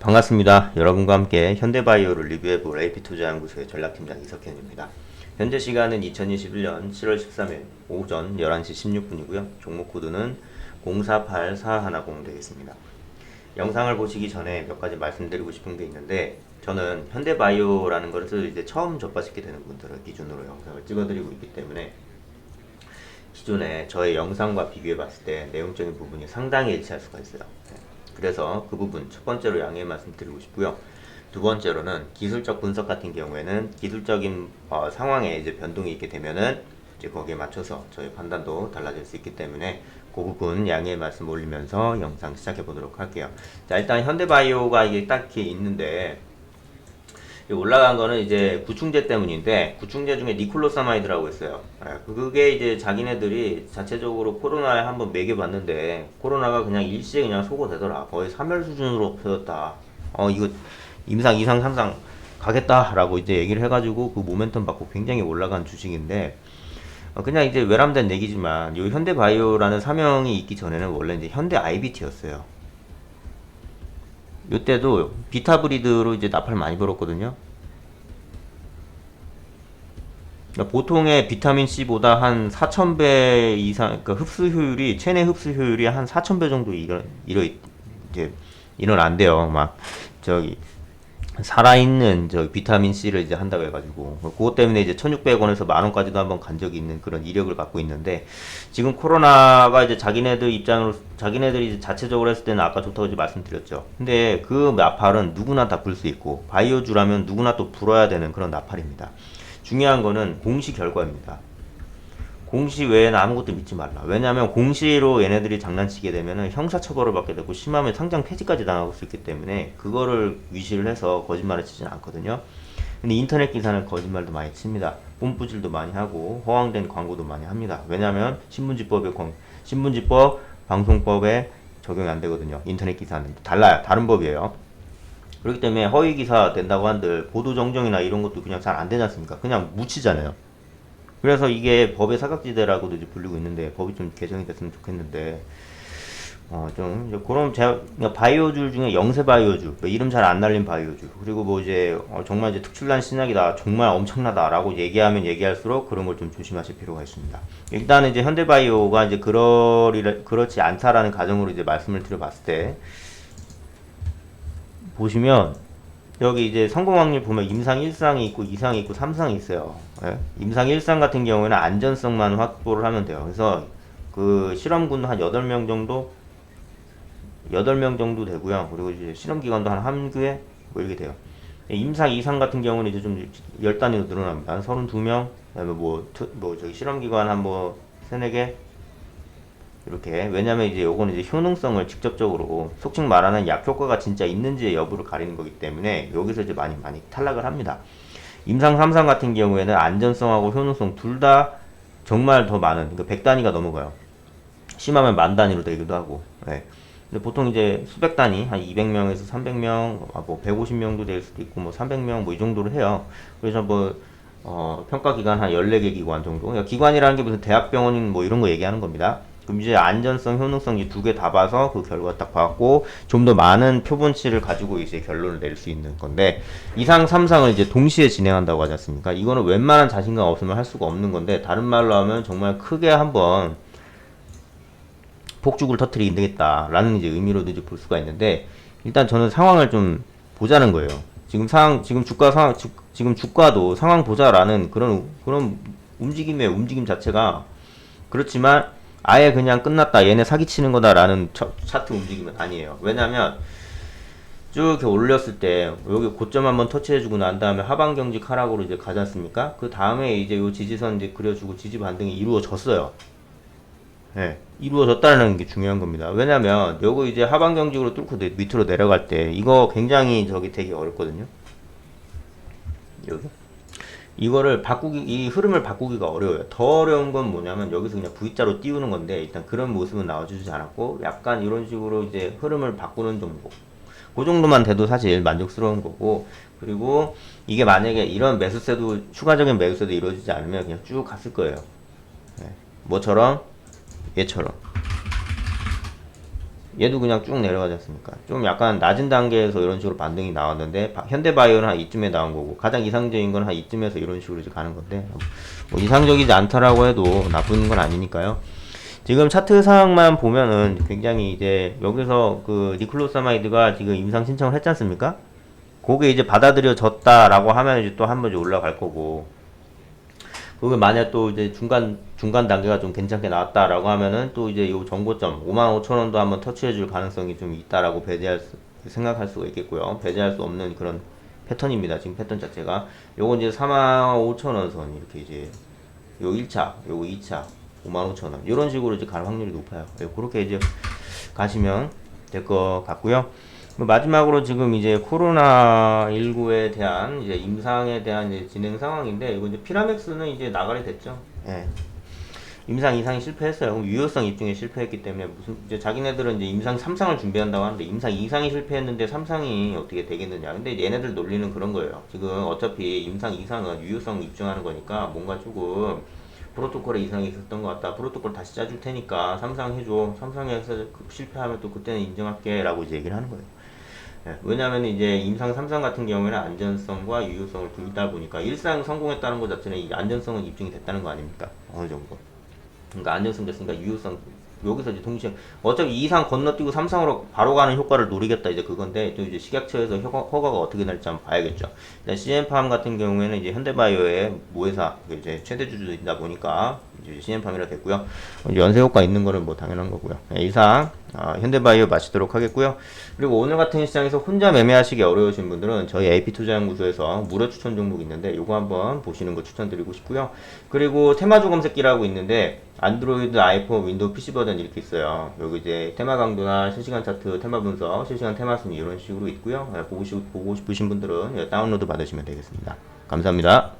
반갑습니다. 여러분과 함께 현대바이오를 리뷰해볼 AP투자연구소의 전략팀장 이석현입니다. 현재 시간은 2021년 7월 13일 오전 11시 16분이고요. 종목 코드는 048410 되겠습니다. 영상을 보시기 전에 몇 가지 말씀드리고 싶은 게 있는데 저는 현대바이오라는 것을 이제 처음 접하시게 되는 분들을 기준으로 영상을 찍어드리고 있기 때문에 기존에 저의 영상과 비교해 봤을 때 내용적인 부분이 상당히 일치할 수가 있어요. 네. 그래서 그 부분 첫 번째로 양해 말씀드리고 싶고요. 두 번째로는 기술적 분석 같은 경우에는 기술적인 어, 상황에 이제 변동이 있게 되면은 이제 거기에 맞춰서 저희 판단도 달라질 수 있기 때문에 그 부분 양해 말씀 올리면서 영상 시작해 보도록 할게요. 자 일단 현대바이오가 이게 딱히 있는데 이 올라간 거는 이제 구충제 때문인데 구충제 중에 니콜로사마이드라고 있어요. 예, 그게 이제 자기네들이 자체적으로 코로나에 한번 매겨봤는데 코로나가 그냥 일시에 그냥 소거되더라. 거의 3열 수준으로 없어졌다. 어 이거 임상, 이상, 삼상 가겠다라고 이제 얘기를 해가지고 그 모멘텀 받고 굉장히 올라간 주식인데 어, 그냥 이제 외람된 얘기지만 이 현대바이오라는 사명이 있기 전에는 원래 이제 현대 IBT였어요. 이때도 비타 브리드로 이제 나팔 많이 벌었거든요. 그러니까 보통의 비타민 C보다 한 4,000배 이상, 그러니까 흡수 효율이, 체내 흡수 효율이 한 4,000배 정도 일어, 일어, 이제, 일어난대요. 막, 저기, 살아있는 저 비타민 C를 이제 한다고 해가지고 그것 때문에 이제 1,600원에서 만 원까지도 한번 간 적이 있는 그런 이력을 갖고 있는데 지금 코로나가 이제 자기네들 입장으로 자기네들이 자체적으로 했을 때는 아까 좋다고 이제 말씀드렸죠. 근데 그 나팔은 누구나 다 불 수 있고 바이오주라면 누구나 또 불어야 되는 그런 나팔입니다. 중요한 거는 공시 결과입니다. 공시 외에는 아무것도 믿지 말라. 왜냐하면 공시로 얘네들이 장난치게 되면은 형사처벌을 받게 되고 심하면 상장 폐지까지 당할 수 있기 때문에 그거를 위시를 해서 거짓말을 치진 않거든요. 근데 인터넷 기사는 거짓말도 많이 칩니다. 뽐뿌질도 많이 하고 허황된 광고도 많이 합니다. 왜냐하면 신문지법에 광- 신문지법 방송법에 적용이 안 되거든요. 인터넷 기사는 달라요. 다른 법이에요. 그렇기 때문에 허위 기사 된다고 한들 보도 정정이나 이런 것도 그냥 잘 안 되지 않습니까? 그냥 묻히잖아요. 그래서 이게 법의 사각지대라고도 이제 불리고 있는데 법이 좀 개정이 됐으면 좋겠는데 어좀 그런 제가 그러니까 바이오주 중에 영세 바이오주 뭐 이름 잘 안 날린 바이오주 그리고 뭐 이제 어 정말 이제 특출난 신약이다 정말 엄청나다라고 얘기하면 얘기할수록 그런 걸 좀 조심하실 필요가 있습니다. 일단은 이제 현대바이오가 이제 그러리 그렇지 않다라는 가정으로 이제 말씀을 드려봤을 때 보시면 여기 이제 성공 확률 보면 임상 1상이 있고 2상이 있고 3상이 있어요. 예? 임상 1상 같은 경우에는 안전성만 확보를 하면 돼요. 그래서 그 실험군 한 8명 정도 8명 정도 되고요. 그리고 이제 실험 기간도 한 한교에 뭐 이렇게 돼요. 예, 임상 2상 같은 경우는 이제 좀 10단위로 늘어납니다. 한 32명, 그다음에 뭐, 투- 뭐 저기 실험 기간 한뭐 3, 4개 이렇게 왜냐면 이제 요거는 이제 효능성을 직접적으로 속칭 말하는 약 효과가 진짜 있는지의 여부를 가리는 거기 때문에 여기서 이제 많이 많이 탈락을 합니다. 임상 3상 같은 경우에는 안전성하고 효능성 둘 다 정말 더 많은 그러니까 100단위가 넘어가요. 심하면 만 단위로 되기도 하고. 네. 근데 보통 이제 수백 단위 한 200명에서 300명, 아, 뭐 150명도 될 수도 있고 뭐 300명 뭐 이 정도로 해요. 그래서 뭐 어, 평가 기간 한 14개 기관 정도. 그러니까 기관이라는 게 무슨 대학병원인 뭐 이런 거 얘기하는 겁니다. 그럼 이제 안전성, 효능성 이 두 개 다 봐서 그 결과 딱 봐갖고 좀 더 많은 표본치를 가지고 이제 결론을 낼 수 있는 건데 이상 3상을 이제 동시에 진행한다고 하지 않습니까? 이거는 웬만한 자신감 없으면 할 수가 없는 건데 다른 말로 하면 정말 크게 한번 폭죽을 터트리긴 되겠다라는 이제 의미로도 이제 볼 수가 있는데 일단 저는 상황을 좀 보자는 거예요. 지금 상황 지금 주가 상황 주, 지금 주가도 상황 보자라는 그런 그런 움직임의 움직임 자체가 그렇지만 아예 그냥 끝났다 얘네 사기치는 거다라는 차, 차트 움직임은 아니에요. 왜냐면 쭉 이렇게 올렸을 때 여기 고점 한번 터치해주고 난 다음에 하방 경직 하락으로 이제 가지 않습니까? 그 다음에 이제 요 지지선 이제 그려주고 지지 반등이 이루어졌어요. 예, 이루어졌다는 게 중요한 겁니다. 왜냐면 요거 이제 하방 경직으로 뚫고 내- 밑으로 내려갈 때 이거 굉장히 저기 되게 어렵거든요. 여기 이거를 바꾸기 이 흐름을 바꾸기가 어려워요. 더 어려운 건 뭐냐면 여기서 그냥 V자로 띄우는 건데 일단 그런 모습은 나와주지 않았고 약간 이런 식으로 이제 흐름을 바꾸는 정도. 그 정도만 돼도 사실 만족스러운 거고 그리고 이게 만약에 이런 매수세도 추가적인 매수세도 이루어지지 않으면 그냥 쭉 갔을 거예요. 네. 뭐처럼 얘처럼 얘도 그냥 쭉 내려가지 않습니까? 좀 약간 낮은 단계에서 이런 식으로 반등이 나왔는데 바- 현대바이오는 한 이쯤에 나온 거고 가장 이상적인 건 한 이쯤에서 이런 식으로 이제 가는 건데 뭐 이상적이지 않다라고 해도 나쁜 건 아니니까요. 지금 차트 상황만 보면은 굉장히 이제 여기서 그 니클로사마이드가 지금 임상 신청을 했지 않습니까? 그게 이제 받아들여졌다라고 하면 이제 또 한번 올라갈 거고 그게 만약 또 이제 중간 중간 단계가 좀 괜찮게 나왔다라고 하면은 또 이제 요 정고점 5만 5천 원도 한번 터치해 줄 가능성이 좀 있다라고 배제할 수, 생각할 수가 있겠고요. 배제할 수 없는 그런 패턴입니다. 지금 패턴 자체가 요건 이제 4만 5천 원 선 이렇게 이제 요 1차, 요거 2차 5만 5천 원 이런 식으로 이제 갈 확률이 높아요. 예, 그렇게 이제 가시면 될 것 같고요. 뭐 마지막으로 지금 이제 코로나 19에 대한 이제 임상에 대한 이제 진행 상황인데 이거 이제 피라맥스는 이제 나가게 됐죠. 예. 임상 이상이 실패했어요. 그럼 유효성 입증에 실패했기 때문에 무슨 이제 자기네들은 이제 임상 3상을 준비한다고 하는데 임상 2상이 실패했는데 3상이 어떻게 되겠느냐. 근데 얘네들 논리는 그런 거예요. 지금 어차피 임상 2상은 유효성 입증하는 거니까 뭔가 조금 프로토콜에 이상이 있었던 것 같다. 프로토콜 다시 짜줄 테니까 3상 해줘. 3상에서 실패하면 또 그때는 인정할게. 라고 이제 얘기를 하는 거예요. 예, 왜냐하면 이제 임상 3상 같은 경우에는 안전성과 유효성을 둘 다 보니까 1상 성공했다는 것 자체는 이 안전성은 입증이 됐다는 거 아닙니까? 어느 정도. 그러니까 안전성 됐으니까 유효성 여기서 이제 동시에 어차피 2상 건너뛰고 3상으로 바로 가는 효과를 노리겠다 이제 그건데 또 이제 식약처에서 허가, 허가가 어떻게 날지 한번 봐야겠죠. 일단 CN팜 같은 경우에는 이제 현대바이오의 모회사 그 이제 최대 주주이다 보니까 이제 CN팜이라 됐고요. 연쇄 효과 있는 거는 뭐 당연한 거고요. 네, 이상 아, 현대바이오 마치도록 하겠고요. 그리고 오늘 같은 시장에서 혼자 매매하시기 어려우신 분들은 저희 AP 투자연구소에서 무료 추천 종목 있는데 요거 한번 보시는 거 추천드리고 싶고요. 그리고 테마조 검색기라고 있는데 안드로이드, 아이폰, 윈도우 PC 버전 이렇게 있어요. 여기 이제 테마 강도나 실시간 차트, 테마 분석, 실시간 테마 순위 이런 식으로 있고요. 네, 보고, 싶, 보고 싶으신 분들은 다운로드 받으시면 되겠습니다. 감사합니다.